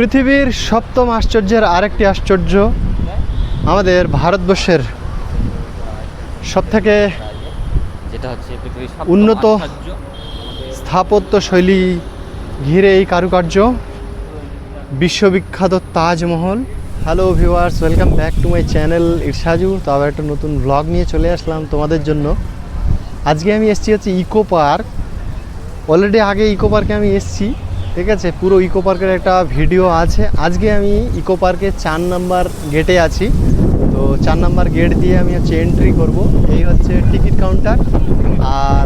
পৃথিবীর সপ্তম আশ্চর্যের আরেকটি আশ্চর্য আমাদের ভারতবর্ষের সবথেকে যেটা হচ্ছে উন্নত। স্থাপত্য শৈলী ঘিরে এই কারুকার্য। বিশ্ববিখ্যাত Taj Mahal. Hello viewers welcome back to my channel ইরশাজু তো আবার একটা নতুন ব্লগ নিয়ে চলে আসলাম তোমাদের জন্য। আজকে আমি এসেছি হচ্ছে ইকো পার্ক। অলরেডি আগে ইকো পার্কে আমি এসেছি। ঠিক আছে? পুরো ইকো পার্কের একটা ভিডিও আছে। আজকে আমি ইকো পার্কের চার নাম্বার গেটে আছি। তো চার নাম্বার গেট দিয়ে আমি হচ্ছে এন্ট্রি করব। এই হচ্ছে টিকিট কাউন্টার আর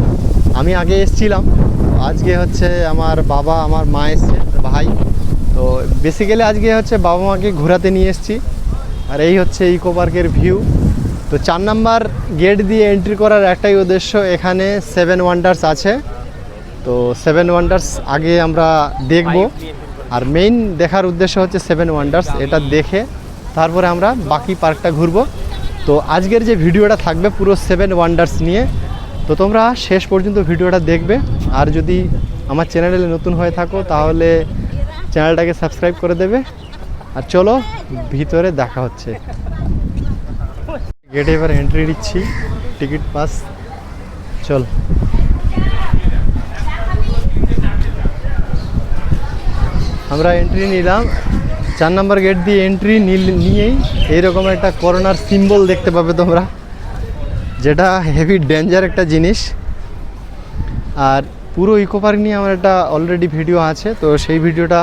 আমি আগে এসেছিলাম। আজকে হচ্ছে আমার বাবা, আমার মা এসছে ভাই। তো বেসিক্যালি আজকে হচ্ছে বাবা মাকে ঘোরাতে নিয়ে এসেছি। আর এই হচ্ছে ইকো পার্কের ভিউ তো চার নাম্বার গেট দিয়ে এন্ট্রি করার একটাই উদ্দেশ্য এখানে সেভেন ওয়ান্ডার্স আছে। তো সেভেন ওয়ান্ডার্স আগে আমরা দেখব। আর মেইন দেখার উদ্দেশ্য হচ্ছে সেভেন ওয়ান্ডার্স এটা দেখে তারপরে আমরা বাকি পার্কটা ঘুরবো। তো আজকের যে ভিডিওটা থাকবে পুরো সেভেন ওয়ান্ডার্স নিয়ে তো তোমরা শেষ পর্যন্ত ভিডিওটা দেখবে। আর যদি আমার চ্যানেলে নতুন হয়ে থাকো তাহলে চ্যানেলটাকে সাবস্ক্রাইব করে দেবে। আর চলো ভিতরে দেখা হচ্ছে। গেটে এবার এন্ট্রি দিচ্ছি টিকিট পাস চল। আমরা এন্ট্রি নিলাম। চার নম্বর গেট দিয়ে এন্ট্রি নিয়েই এইরকম একটা করোনার সিম্বল দেখতে পাবে তোমরা, যেটা হেভি ডেঞ্জার একটা জিনিস। আর পুরো ইকো পার্ক নিয়ে আমার একটা অলরেডি ভিডিও আছে, তো সেই ভিডিওটা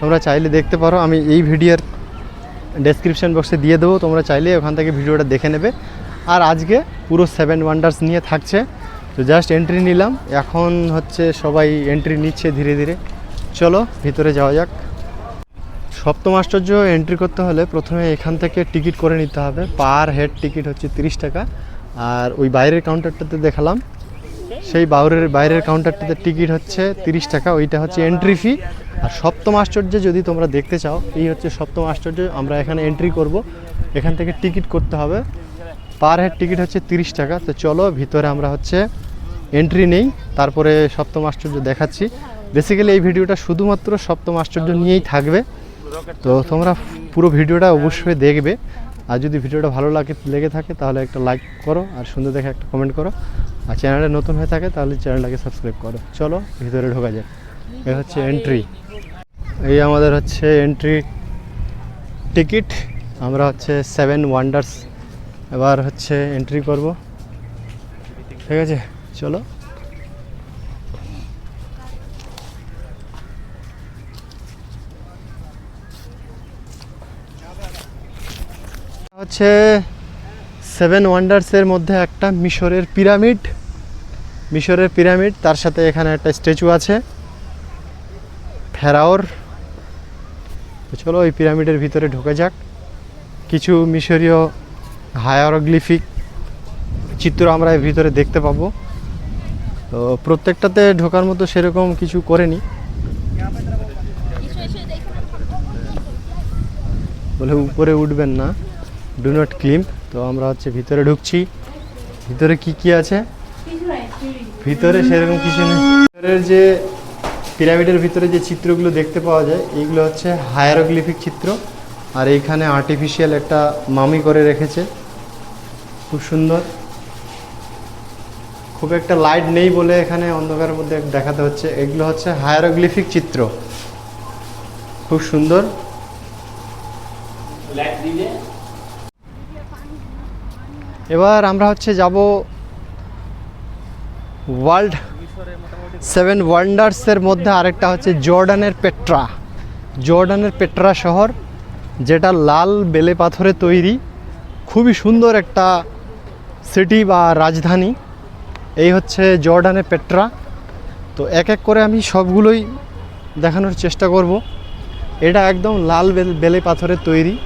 তোমরা চাইলে দেখতে পারো। আমি এই ভিডিওর ডেসক্রিপশন বক্সে দিয়ে দেবো, তোমরা চাইলে ওখান থেকে ভিডিওটা দেখে নেবে। আর আজকে পুরো সেভেন ওয়ান্ডার্স নিয়ে থাকছে। তো জাস্ট এন্ট্রি নিলাম। এখন হচ্ছে সবাই এন্ট্রি নিচ্ছে ধীরে ধীরে। চলো, ভিতরে যাওয়া যাক। সপ্তম আশ্চর্য এন্ট্রি করতে হলে প্রথমে এখান থেকে টিকিট করে নিতে হবে। পার হেড টিকিট হচ্ছে তিরিশ টাকা। আর ওই বাইরের কাউন্টারটাতে দেখালাম। সেই বাইরের বাইরের কাউন্টারটাতে টিকিট হচ্ছে তিরিশ টাকা, ওইটা হচ্ছে এন্ট্রি ফি আর সপ্তম আশ্চর্য যদি তোমরা দেখতে চাও, এই হচ্ছে সপ্তম আশ্চর্য, আমরা এখানে এন্ট্রি করব। এখান থেকে টিকিট করতে হবে। পার হেড টিকিট হচ্ছে তিরিশ টাকা। তো চলো, ভিতরে আমরা হচ্ছে এন্ট্রি নেই। তারপরে সপ্তম আশ্চর্য দেখাচ্ছি। বেসিক্যালি এই ভিডিওটা শুধুমাত্র সপ্তম আশ্চর্য নিয়েই থাকবে। তো তোমরা পুরো ভিডিওটা অবশ্যই দেখবে। আর যদি ভিডিওটা ভালো লাগে, লেগে থাকে, তাহলে একটা লাইক করো আর সুন্দর দেখে একটা কমেন্ট করো। আর চ্যানেলে নতুন হয়ে থাকে, তাহলে চ্যানেলটাকে সাবস্ক্রাইব করো। চলো, ভিতরে ঢোকা যায় এই হচ্ছে এন্ট্রি এই আমাদের হচ্ছে এন্ট্রি টিকিট আমরা হচ্ছে সেভেন ওয়ান্ডার্স এবার হচ্ছে এন্ট্রি করব। ঠিক আছে? চলো। হচ্ছে সেভেন ওয়ান্ডার্সের মধ্যে একটা মিশরের পিরামিড। মিশরের পিরামিড, তার সাথে এখানে একটা স্ট্যাচু আছে। ফেরাওর। চলো ওই পিরামিডের ভিতরে ঢুকে যাক। কিছু মিশরীয় হায়ারোগ্লিফিক চিত্র আমরা এর ভিতরে দেখতে পাবো। তো প্রত্যেকটাতে ঢোকার মতো সেরকম কিছু করেনি। বলে উপরে উঠবেন না। ডু নট ক্লিম তো আমরা হচ্ছে ভিতরে ঢুকছি। ভিতরে কি কি আছে? ভিতরে সেরকম কিছু নেই। ভিতরের যে পিরামিডের ভিতরে যে চিত্রগুলো দেখতে পাওয়া যায়, এইগুলো হচ্ছে হায়ারোগ্লিফিক চিত্র। আর এইখানে আর্টিফিশিয়াল একটা মামি করে রেখেছে। খুব সুন্দর। খুব একটা লাইট নেই বলে এখানে অন্ধকারের মধ্যে দেখাতে হচ্ছে। এগুলো হচ্ছে হায়ারোগ্লিফিক চিত্র। খুব সুন্দর। এবার আমরা হচ্ছে যাব ওয়ার্ল্ড সেভেন ওয়ান্ডার্সের মধ্যে আরেকটা হচ্ছে জর্ডানের পেট্রা। জর্ডানের পেট্রা শহর, যেটা লাল বেলে পাথরে তৈরি। খুবই সুন্দর একটা সিটি বা রাজধানী। এই হচ্ছে জর্ডানের পেট্রা। তো এক এক করে আমি সবগুলোই দেখানোর চেষ্টা করব। এটা একদম লাল বেল- পাথরের তৈরি।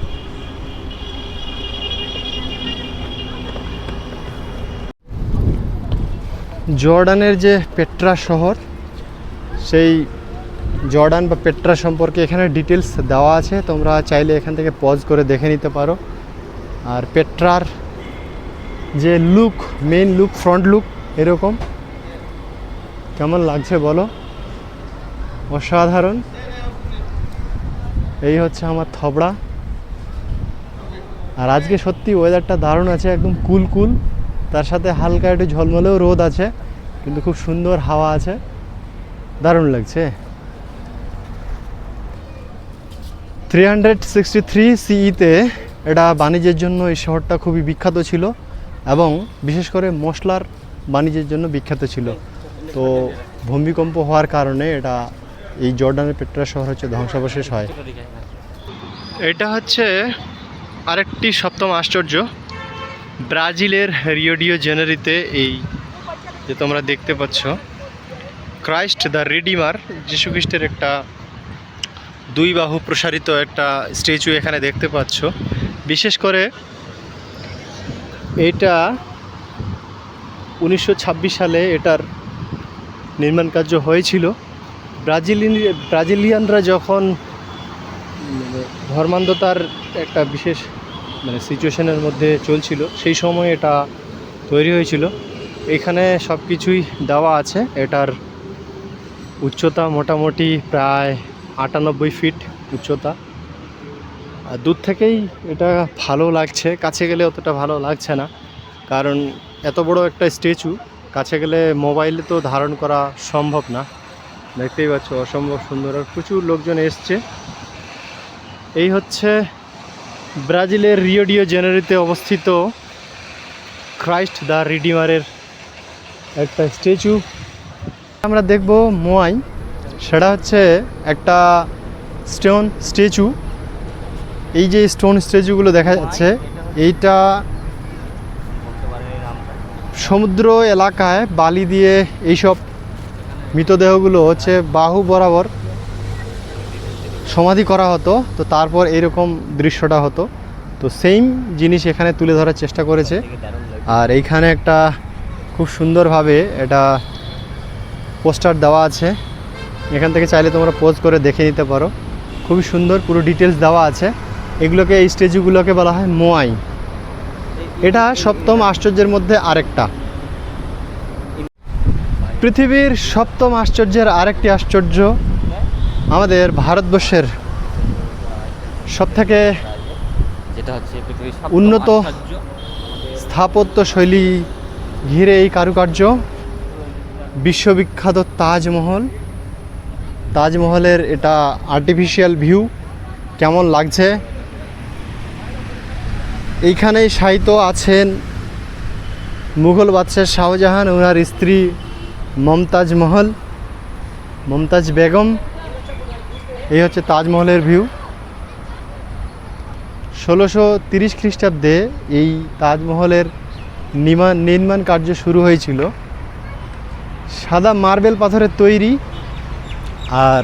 জর্ডানের যে পেট্রা শহর, সেই জর্ডান বা পেট্রা সম্পর্কে এখানে ডিটেলস দেওয়া আছে। তোমরা চাইলে এখান থেকে পজ করে দেখে নিতে পারো। আর পেট্রার যে look main look front look এরকম। কেমন লাগছে বলো? অসাধারণ। এই হচ্ছে আমার থবড়া। আর আজকে সত্যি ওয়েদারটা দারুণ আছে, একদম কুল কুল তার সাথে হালকা একটু ঝলমলেও রোদ আছে, কিন্তু খুব সুন্দর হাওয়া আছে। দারুণ লাগছে। থ্রি হান্ড্রেড সিক্সটি থ্রি সিইতে এটা বাণিজ্যের জন্য এই শহরটা খুবই বিখ্যাত ছিল এবং বিশেষ করে মশলার বাণিজ্যের জন্য বিখ্যাত ছিল। তো ভূমিকম্প হওয়ার কারণে এটা এই জর্ডানের পেট্রা শহর হচ্ছে ধ্বংসাবশেষ হয়। এটা হচ্ছে আরেকটি সপ্তম আশ্চর্য। ব্রাজিলের রিওডিও জেনারিতে এই যে তোমরা দেখতে পাচ্ছ ক্রাইস্ট দ্য রিডিমার যীশুখ্রিস্টের একটা দুই বাহু প্রসারিত একটা স্ট্যাচু এখানে দেখতে পাচ্ছ। বিশেষ করে এটা উনিশশো ছাব্বিশ সালে এটার নির্মাণ কার্য হয়েছিল। ব্রাজিলিয়ান ব্রাজিলিয়ানরা যখন মানে ধর্মান্ধতার একটা বিশেষ মানে সিচুয়েশনের মধ্যে চলছিল, সেই সময় এটা তৈরি হয়েছিল। এখানে সব কিছুই দেওয়া আছে। এটার উচ্চতা মোটামুটি প্রায় আটানব্বই ফিট উচ্চতা। আর দূর থেকেই এটা ভালো লাগছে। কাছে গেলে অতটা ভালো লাগছে না। কারণ এত বড় একটা স্ট্যাচু, কাছে গেলে মোবাইলে তো ধারণ করা সম্ভব না। দেখতেই পাচ্ছ, অসম্ভব সুন্দর। আর প্রচুর লোকজন এসছে। এই হচ্ছে ব্রাজিলের রিওডিও জেনারিতে অবস্থিত ক্রাইস্ট দ্য রিডিমারের একটা স্ট্যাচু। আমরা দেখব মোয়াই। সেটা হচ্ছে একটা স্টোন স্ট্যাচু। এই যে স্টোন স্ট্যাচুগুলো দেখা যাচ্ছে, এইটা সমুদ্র এলাকায় বালি দিয়ে এইসব মৃতদেহগুলো হচ্ছে বাহু বরাবর সমাধি করা হতো তো তারপর এরকম দৃশ্যটা হতো। তো সেম জিনিস এখানে তুলে ধরার চেষ্টা করেছে। আর এইখানে একটা খুব সুন্দরভাবে এটা পোস্টার দেওয়া আছে। এখান থেকে চাইলে তোমরা পোজ করে দেখে নিতে পারো। খুবই সুন্দর পুরো ডিটেলস দেওয়া আছে। এগুলোকে এই স্ট্যাচুগুলোকে বলা হয় মোয়াই। এটা সপ্তম আশ্চর্যের মধ্যে আরেকটা। পৃথিবীর সপ্তম আশ্চর্যের আরেকটি আশ্চর্য আমাদের ভারতবর্ষের সবথেকে যেটা হচ্ছে উন্নত স্থাপত্য শৈলী ঘিরে এই কারুকার্য বিশ্ববিখ্যাত তাজমহল। তাজমহলের এটা আর্টিফিশিয়াল ভিউ কেমন লাগছে? এইখানেই সাহিত্য আছেন মুঘল বাদশাহ শাহজাহান ওনার স্ত্রী মমতাজ মহল মমতাজ বেগম। এই হচ্ছে তাজমহলের ভিউ। ষোলোশো তিরিশ খ্রিস্টাব্দে এই তাজমহলের নির্মাণ নির্মাণ কার্য শুরু হয়েছিল। সাদা মার্বেল পাথরের তৈরি আর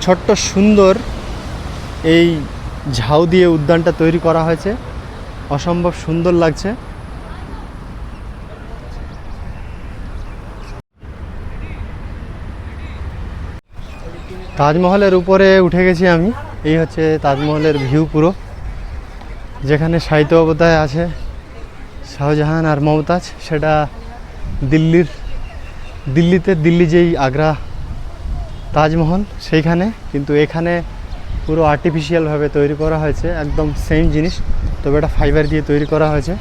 ছোট্ট সুন্দর এই ঝাউ দিয়ে উদ্যানটা তৈরি করা হয়েছে। অসম্ভব সুন্দর লাগছে। তাজমহলের উপরে উঠে গেছি আমি। এই হচ্ছে তাজমহলের ভিউ পুরো। যেখানে সাহিত্য অবতায় আছে শাহজাহান আর মমতাজ। সেটা দিল্লির, দিল্লিতে দিল্লি যেই আগ্রা তাজমহল, সেইখানে। কিন্তু এখানে পুরো আর্টিফিশিয়ালভাবে তৈরি করা হয়েছে, একদম সেম জিনিস। তবে এটা ফাইবার দিয়ে তৈরি করা হয়েছে।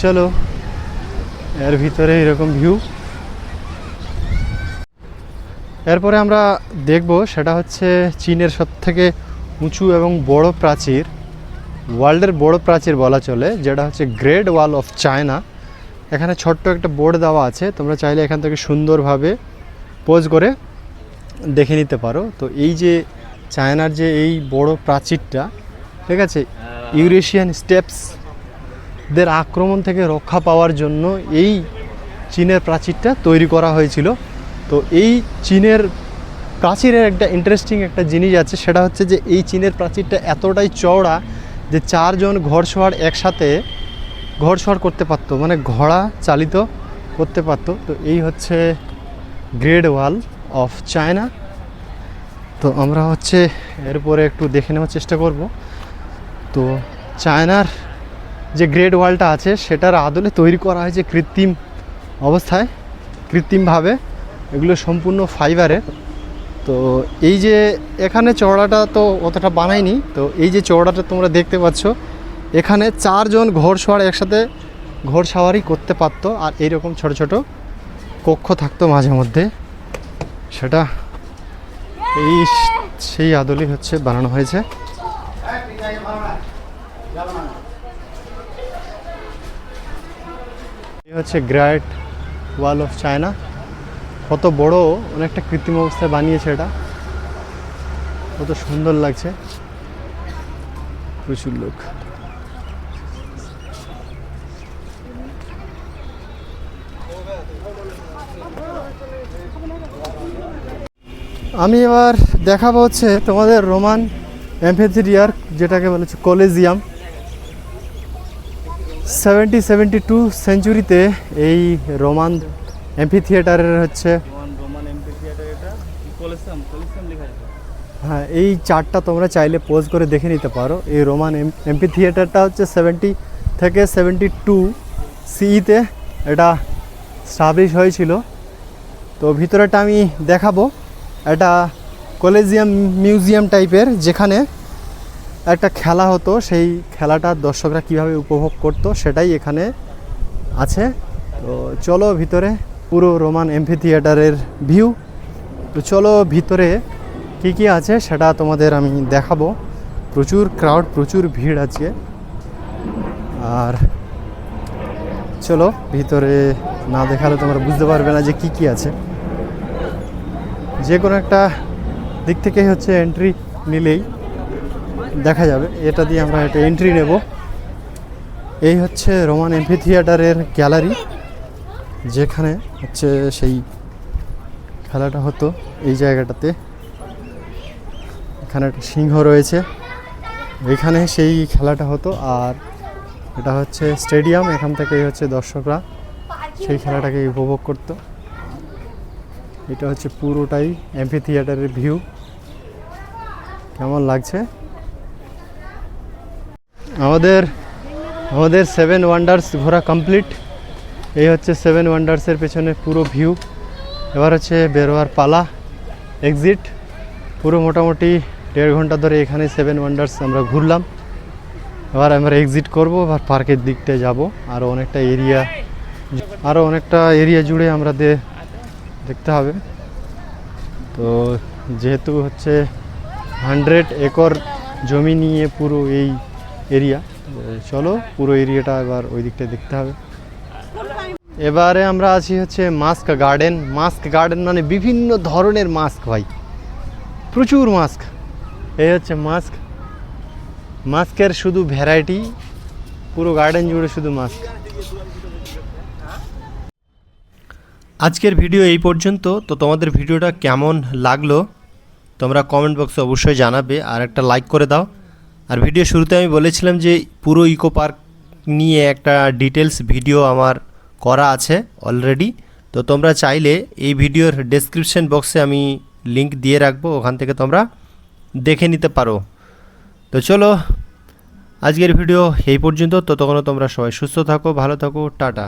চলো, এর ভিতরে এরকম ভিউ এরপরে আমরা দেখব সেটা হচ্ছে চীনের সব থেকে উঁচু এবং বড় প্রাচীর, ওয়ার্ল্ডের বড় প্রাচীর বলা চলে, যেটা হচ্ছে গ্রেট ওয়াল অফ চায়না। এখানে ছোট্ট একটা বোর্ড দেওয়া আছে, তোমরা চাইলে এখান থেকে সুন্দরভাবে পোজ করে দেখে নিতে পারো। তো এই যে চায়নার যে এই বড় প্রাচীরটা, ঠিক আছে, ইউরেশিয়ান স্টেপস দের আক্রমণ থেকে রক্ষা পাওয়ার জন্য এই চীনের প্রাচীরটা তৈরি করা হয়েছিল। তো এই চীনের প্রাচীরের একটা ইন্টারেস্টিং একটা জিনিস আছে, সেটা হচ্ছে যে এই চীনের প্রাচীরটা এতটাই চওড়া যে চারজন ঘোড়সওয়ার একসাথে ঘোড়সওয়ার করতে পারতো মানে ঘোড়া চালিত করতে পারতো। তো এই হচ্ছে গ্রেড ওয়াল অফ চায়না তো আমরা হচ্ছে এরপরে একটু দেখে নেওয়ার চেষ্টা করব। তো চায়নার যে গ্রেড ওয়ালটা আছে, সেটার আদলে তৈরি করা হয়েছে কৃত্রিম অবস্থায়, কৃত্রিমভাবে এগুলো সম্পূর্ণ ফাইবারের। তো এই যে এখানে চওড়াটা তো অতটা বানায়নি তো এই যে চওড়াটা তোমরা দেখতে পাচ্ছ, এখানে চারজন ঘোড়সওয়ার একসাথে ঘোড়সাওয়ারি করতে পারতো, আর এইরকম ছোট ছোট কক্ষ থাকতো মাঝে মধ্যে। সেটা এই সেই আদলই হচ্ছে বানানো হয়েছে। হচ্ছে গ্রেট ওয়াল অফ চায়না। কত বড় অনেকটা কৃত্রিম অবস্থায় বানিয়েছে এটা। কত সুন্দর লাগছে। প্রচুর লোক। আমি এবার দেখাবো হচ্ছে তোমাদের রোমান অ্যাম্ফেথিরিয়ার যেটাকে বলা হচ্ছে কলেজিয়াম। সেভেন্টি সেভেন্টি টু সেঞ্চুরিতে এই রোমান অ্যাম্পি থিয়েটারের হচ্ছে। এমপি হ্যাঁ এই চার্টটা তোমরা চাইলে পোজ করে দেখে নিতে পারো। এই রোমান এমপি থিয়েটারটা হচ্ছে সেভেন্টি থেকে সেভেন্টি টু সিইতে এটা স্টাবলিশ হয়েছিল। তো ভিতরেটা আমি দেখাবো। এটা কলেজিয়াম মিউজিয়াম টাইপের যেখানে একটা খেলা হতো। সেই খেলাটা দর্শকরা কীভাবে উপভোগ করতো সেটাই এখানে আছে। তো চলো ভিতরে পুরো রোমান এমফি থিয়েটারের ভিউ। তো চলো ভিতরে কি কি আছে সেটা তোমাদের আমি দেখাবো। প্রচুর ক্রাউড প্রচুর ভিড় আছে। আর চলো ভিতরে না দেখালে তোমরা বুঝতে পারবে না যে কি কি আছে। যে কোনো একটা দিক থেকে হচ্ছে এন্ট্রি নিলেই দেখা যাবে। এটা দিয়ে আমরা একটা এন্ট্রি নেব। এই হচ্ছে রোমান এমফি থিয়েটারের গ্যালারি যেখানে হচ্ছে সেই খেলাটা হতো, এই জায়গাটাতে। এখানে একটা সিংহ রয়েছে। এখানে সেই খেলাটা হতো আর এটা হচ্ছে স্টেডিয়াম। এখান থেকেই হচ্ছে দর্শকরা সেই খেলাটাকে উপভোগ করত। এটা হচ্ছে পুরোটাই এমপি থিয়েটারের ভিউ। কেমন লাগছে? আমাদের আমাদের সেভেন ওয়ান্ডার্স ঘোরা কমপ্লিট এই হচ্ছে সেভেন ওয়ান্ডার্সের পেছনে পুরো ভিউ এবার হচ্ছে বেরোয়ার পালা এক্সিট পুরো মোটামুটি দেড় ঘণ্টা ধরে এখানে সেভেন ওয়ান্ডার্স আমরা ঘুরলাম। এবার আমরা এক্সিট করব, এবার পার্কের দিকটায় যাব। আরও অনেকটা এরিয়া আরও অনেকটা এরিয়া জুড়ে আমরা দেখতে হবে। তো যেহেতু হচ্ছে হান্ড্রেড একর জমি নিয়ে পুরো এই এরিয়া চলো পুরো এরিয়াটা এবার ওই দিকটা দেখতে হবে। এবারে আমরা আছি হচ্ছে মাস্ক গার্ডেন। মাস্ক গার্ডেন মানে বিভিন্ন ধরনের মাস্ক ভাই। প্রচুর মাস্ক। এই হচ্ছে মাস্ক। মাস্কের শুধু ভ্যারাইটি, পুরো গার্ডেন জুড়ে শুধু মাস্ক। আজকের ভিডিও এই পর্যন্ত। তো তোমাদের ভিডিওটা কেমন লাগল, তোমরা কমেন্ট বক্সে অবশ্যই জানাবে আর একটা লাইক করে দাও। আর ভিডিও শুরুতে আমি বলেছিলাম যে পুরো ইকো পার্ক নিয়ে একটা ডিটেলস ভিডিও আমার করা আছে অলরেডি তো তোমরা চাইলে এই ভিডিওর ডেসক্রিপশন বক্সে আমি লিংক দিয়ে রাখব, ওখান থেকে তোমরা দেখে নিতে পারো। তো চলো, আজকের ভিডিও এই পর্যন্ত। ততক্ষণ তোমরা সবাই সুস্থ থাকো, ভালো থাকো, টাটা।